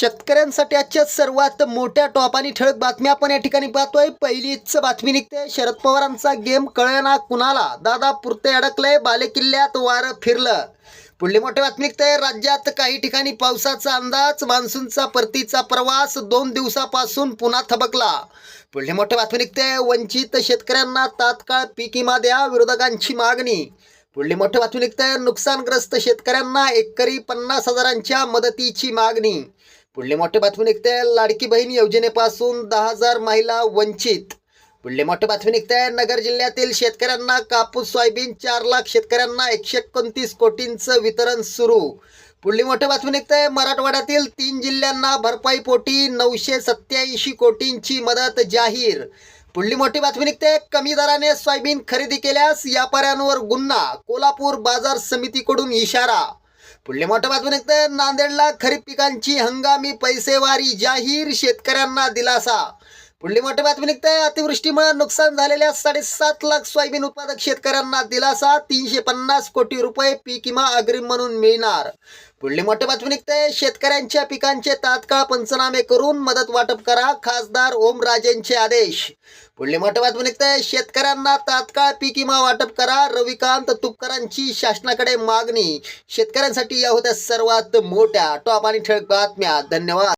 शेतकऱ्यांसाठी आजच्या सर्वात मोठ्या टॉप आणि ठळक बातम्या आपण या ठिकाणी पाहतोय. पहिलीच बातमी निघते. शरद पवारांचा गेम कळेना कुणाला? दादा पुरते अडकले बालेकिल्ल्यात वारं फिरलं. पुढली मोठी बातमी निघते. राज्यात काही ठिकाणी पावसाचा अंदाज मान्सूनचा परतीचा प्रवास दोन दिवसापासून पुन्हा थबकला. पुढली मोठी बातमी निघते. वंचित शेतकऱ्यांना तात्काळ पीक विमा द्या विरोधकांची मागणी. पुढली मोठी बातमी निघते. नुकसानग्रस्त शेतकऱ्यांना एकरी पन्नास हजारांच्या मदतीची मागणी. पुढली मोठे बातमी निघते लाडकी बहीण योजनेपासून दहा हजार महिला वंचित. पुढली मोठे बातमी निघते नगर जिल्ह्यातील शेतकऱ्यांना कापूस सोयाबीन चार लाख शेतकऱ्यांना एकशे एकोणतीस कोटींचं वितरण सुरू. पुढली मोठी बातमी निघते मराठवाड्यातील तीन जिल्ह्यांना भरपाईपोटी नऊशे सत्याऐंशी कोटींची मदत जाहीर. पुढली मोठी बातमी निघते कमी दराने सोयाबीन खरेदी केल्यास व्यापाऱ्यांवर गुन्हा कोल्हापूर बाजार समितीकडून इशारा पुढले मोठं बातमी निघते नांदेडला खरीप पिकांची हंगामी पैसेवारी जाहीर शेतकऱ्यांना दिलासा पुढली मोठी बातमी निघते. अतिवृष्टीमुळे नुकसान झालेल्या साडेसात लाख सोयाबीन उत्पादक शेतकऱ्यांना दिलासा. तीनशे पन्नास कोटी रुपये पीक विमा अग्रिम म्हणून मिळणार. पुढली मोठी बातमी निघते. शेतकऱ्यांच्या पिकांचे तात्काळ पंचनामे करून मदत वाटप करा खासदार ओमराजेंचे आदेश. पुढली मोठी बातमी निघते. शेतकऱ्यांना तात्काळ पीक विमा वाटप करा. रविकांत तुपकरांची शासनाकडे मागणी. शेतकऱ्यांसाठी या होत्या सर्वात मोठ्या. टॉप आणि ठळक बातम्या. धन्यवाद.